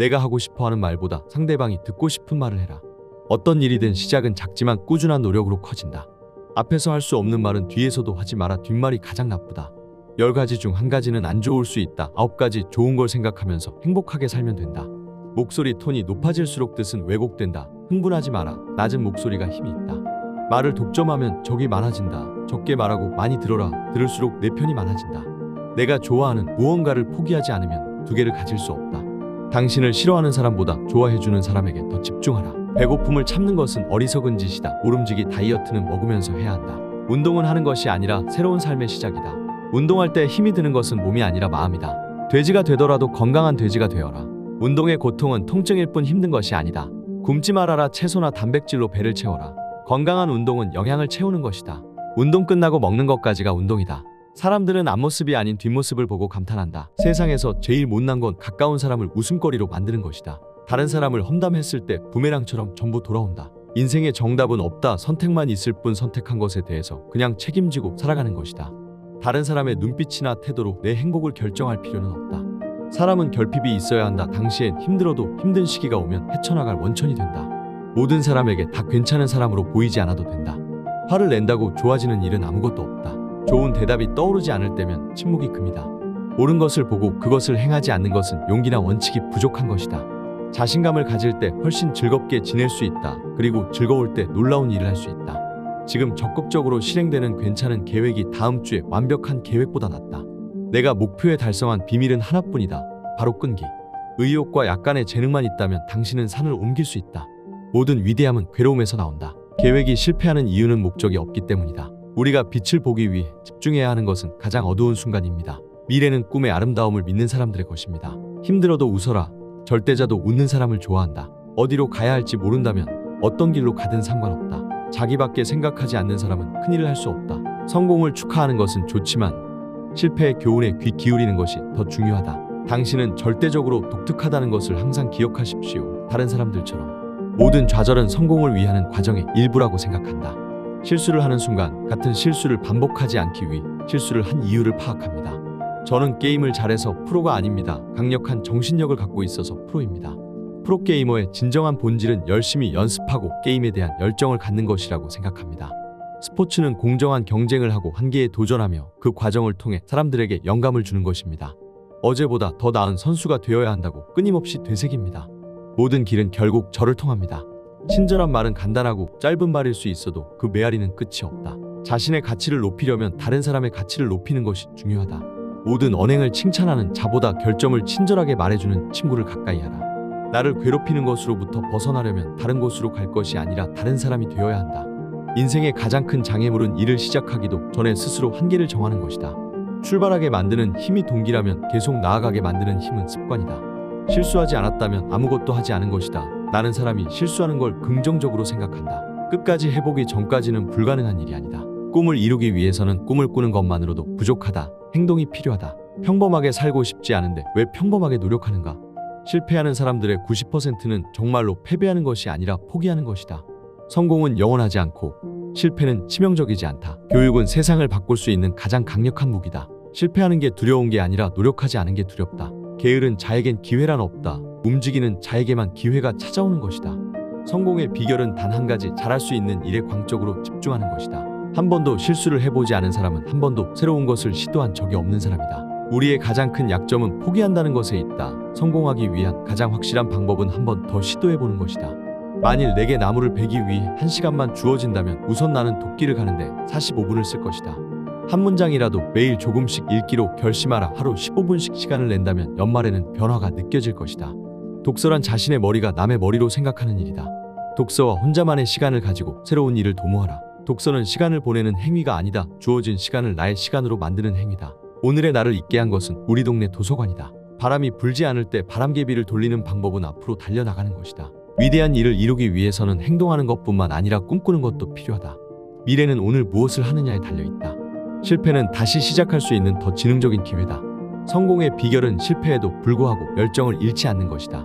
내가 하고 싶어 하는 말보다 상대방이 듣고 싶은 말을 해라. 어떤 일이든 시작은 작지만 꾸준한 노력으로 커진다. 앞에서 할 수 없는 말은 뒤에서도 하지 마라. 뒷말이 가장 나쁘다. 열 가지 중 한 가지는 안 좋을 수 있다. 아홉 가지 좋은 걸 생각하면서 행복하게 살면 된다. 목소리 톤이 높아질수록 뜻은 왜곡된다. 흥분하지 마라. 낮은 목소리가 힘이 있다. 말을 독점하면 적이 많아진다. 적게 말하고 많이 들어라. 들을수록 내 편이 많아진다. 내가 좋아하는 무언가를 포기하지 않으면 두 개를 가질 수 없다. 당신을 싫어하는 사람보다 좋아해주는 사람에게 더 집중하라. 배고픔을 참는 것은 어리석은 짓이다. 오름지기 다이어트는 먹으면서 해야 한다. 운동은 하는 것이 아니라 새로운 삶의 시작이다. 운동할 때 힘이 드는 것은 몸이 아니라 마음이다. 돼지가 되더라도 건강한 돼지가 되어라. 운동의 고통은 통증일 뿐 힘든 것이 아니다. 굶지 말아라 채소나 단백질로 배를 채워라. 건강한 운동은 영양을 채우는 것이다. 운동 끝나고 먹는 것까지가 운동이다. 사람들은 앞모습이 아닌 뒷모습을 보고 감탄한다. 세상에서 제일 못난 건 가까운 사람을 웃음거리로 만드는 것이다. 다른 사람을 험담했을 때 부메랑처럼 전부 돌아온다. 인생의 정답은 없다. 선택만 있을 뿐 선택한 것에 대해서 그냥 책임지고 살아가는 것이다. 다른 사람의 눈빛이나 태도로 내 행복을 결정할 필요는 없다. 사람은 결핍이 있어야 한다. 당시엔 힘들어도 힘든 시기가 오면 헤쳐나갈 원천이 된다. 모든 사람에게 다 괜찮은 사람으로 보이지 않아도 된다. 화를 낸다고 좋아지는 일은 아무것도 없다. 좋은 대답이 떠오르지 않을 때면 침묵이 금이다. 옳은 것을 보고 그것을 행하지 않는 것은 용기나 원칙이 부족한 것이다. 자신감을 가질 때 훨씬 즐겁게 지낼 수 있다. 그리고 즐거울 때 놀라운 일을 할 수 있다. 지금 적극적으로 실행되는 괜찮은 계획이 다음 주에 완벽한 계획보다 낫다. 내가 목표에 달성한 비밀은 하나뿐이다. 바로 끈기. 의욕과 약간의 재능만 있다면 당신은 산을 옮길 수 있다. 모든 위대함은 괴로움에서 나온다. 계획이 실패하는 이유는 목적이 없기 때문이다. 우리가 빛을 보기 위해 집중해야 하는 것은 가장 어두운 순간입니다. 미래는 꿈의 아름다움을 믿는 사람들의 것입니다. 힘들어도 웃어라. 절대자도 웃는 사람을 좋아한다. 어디로 가야 할지 모른다면 어떤 길로 가든 상관없다. 자기밖에 생각하지 않는 사람은 큰일을 할 수 없다. 성공을 축하하는 것은 좋지만 실패의 교훈에 귀 기울이는 것이 더 중요하다. 당신은 절대적으로 독특하다는 것을 항상 기억하십시오. 다른 사람들처럼. 모든 좌절은 성공을 위하는 과정의 일부라고 생각한다. 실수를 하는 순간 같은 실수를 반복하지 않기 위해 실수를 한 이유를 파악합니다. 저는 게임을 잘해서 프로가 아닙니다. 강력한 정신력을 갖고 있어서 프로입니다. 프로게이머의 진정한 본질은 열심히 연습하고 게임에 대한 열정을 갖는 것이라고 생각합니다. 스포츠는 공정한 경쟁을 하고 한계에 도전하며 그 과정을 통해 사람들에게 영감을 주는 것입니다. 어제보다 더 나은 선수가 되어야 한다고 끊임없이 되새깁니다. 모든 길은 결국 저를 통합니다. 친절한 말은 간단하고 짧은 말일 수 있어도 그 메아리는 끝이 없다. 자신의 가치를 높이려면 다른 사람의 가치를 높이는 것이 중요하다. 모든 언행을 칭찬하는 자보다 결점을 친절하게 말해주는 친구를 가까이 하라. 나를 괴롭히는 것으로부터 벗어나려면 다른 곳으로 갈 것이 아니라 다른 사람이 되어야 한다. 인생의 가장 큰 장애물은 일을 시작하기도 전에 스스로 한계를 정하는 것이다. 출발하게 만드는 힘이 동기라면 계속 나아가게 만드는 힘은 습관이다. 실수하지 않았다면 아무것도 하지 않은 것이다. 나는 사람이 실수하는 걸 긍정적으로 생각한다. 끝까지 해보기 전까지는 불가능한 일이 아니다. 꿈을 이루기 위해서는 꿈을 꾸는 것만으로도 부족하다. 행동이 필요하다. 평범하게 살고 싶지 않은데 왜 평범하게 노력하는가? 실패하는 사람들의 90%는 정말로 패배하는 것이 아니라 포기하는 것이다. 성공은 영원하지 않고 실패는 치명적이지 않다. 교육은 세상을 바꿀 수 있는 가장 강력한 무기다. 실패하는 게 두려운 게 아니라 노력하지 않은 게 두렵다. 게으른 자에겐 기회란 없다. 움직이는 자에게만 기회가 찾아오는 것이다. 성공의 비결은 단 한 가지 잘할 수 있는 일에 광적으로 집중하는 것이다. 한 번도 실수를 해보지 않은 사람은 한 번도 새로운 것을 시도한 적이 없는 사람이다. 우리의 가장 큰 약점은 포기한다는 것에 있다. 성공하기 위한 가장 확실한 방법은 한 번 더 시도해보는 것이다. 만일 내게 나무를 베기 위해 한 시간만 주어진다면 우선 나는 도끼를 가는데 45분을 쓸 것이다. 한 문장이라도 매일 조금씩 읽기로 결심하라. 하루 15분씩 시간을 낸다면 연말에는 변화가 느껴질 것이다. 독서란 자신의 머리가 남의 머리로 생각하는 일이다. 독서와 혼자만의 시간을 가지고 새로운 일을 도모하라. 독서는 시간을 보내는 행위가 아니다. 주어진 시간을 나의 시간으로 만드는 행위다. 오늘의 나를 있게 한 것은 우리 동네 도서관이다. 바람이 불지 않을 때 바람개비를 돌리는 방법은 앞으로 달려나가는 것이다. 위대한 일을 이루기 위해서는 행동하는 것뿐만 아니라 꿈꾸는 것도 필요하다. 미래는 오늘 무엇을 하느냐에 달려 있다. 실패는 다시 시작할 수 있는 더 지능적인 기회다. 성공의 비결은 실패에도 불구하고 열정을 잃지 않는 것이다.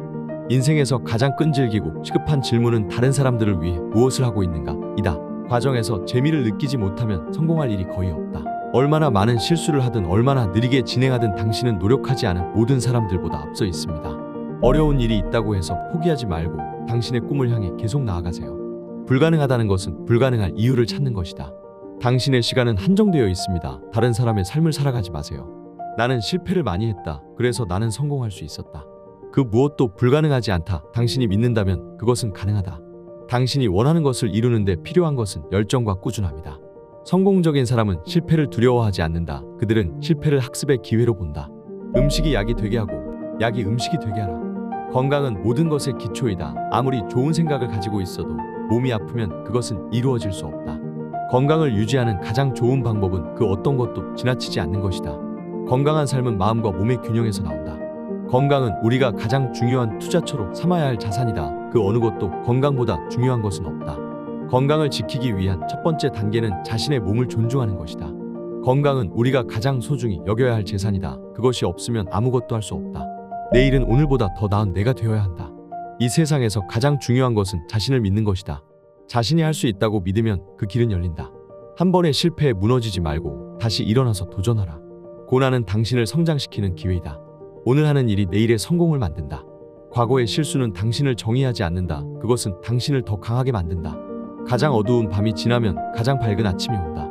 인생에서 가장 끈질기고 시급한 질문은 다른 사람들을 위해 무엇을 하고 있는가? 이다. 과정에서 재미를 느끼지 못하면 성공할 일이 거의 없다. 얼마나 많은 실수를 하든 얼마나 느리게 진행하든 당신은 노력하지 않은 모든 사람들보다 앞서 있습니다. 어려운 일이 있다고 해서 포기하지 말고 당신의 꿈을 향해 계속 나아가세요. 불가능하다는 것은 불가능할 이유를 찾는 것이다. 당신의 시간은 한정되어 있습니다. 다른 사람의 삶을 살아가지 마세요. 나는 실패를 많이 했다. 그래서 나는 성공할 수 있었다. 그 무엇도 불가능하지 않다. 당신이 믿는다면 그것은 가능하다. 당신이 원하는 것을 이루는데 필요한 것은 열정과 꾸준함이다. 성공적인 사람은 실패를 두려워하지 않는다. 그들은 실패를 학습의 기회로 본다. 음식이 약이 되게 하고 약이 음식이 되게 하라. 건강은 모든 것의 기초이다. 아무리 좋은 생각을 가지고 있어도 몸이 아프면 그것은 이루어질 수 없다. 건강을 유지하는 가장 좋은 방법은 그 어떤 것도 지나치지 않는 것이다. 건강한 삶은 마음과 몸의 균형에서 나온다. 건강은 우리가 가장 중요한 투자처로 삼아야 할 자산이다. 그 어느 것도 건강보다 중요한 것은 없다. 건강을 지키기 위한 첫 번째 단계는 자신의 몸을 존중하는 것이다. 건강은 우리가 가장 소중히 여겨야 할 재산이다. 그것이 없으면 아무것도 할 수 없다. 내일은 오늘보다 더 나은 내가 되어야 한다. 이 세상에서 가장 중요한 것은 자신을 믿는 것이다. 자신이 할 수 있다고 믿으면 그 길은 열린다. 한 번의 실패에 무너지지 말고 다시 일어나서 도전하라. 고난은 당신을 성장시키는 기회이다. 오늘 하는 일이 내일의 성공을 만든다. 과거의 실수는 당신을 정의하지 않는다. 그것은 당신을 더 강하게 만든다. 가장 어두운 밤이 지나면 가장 밝은 아침이 온다.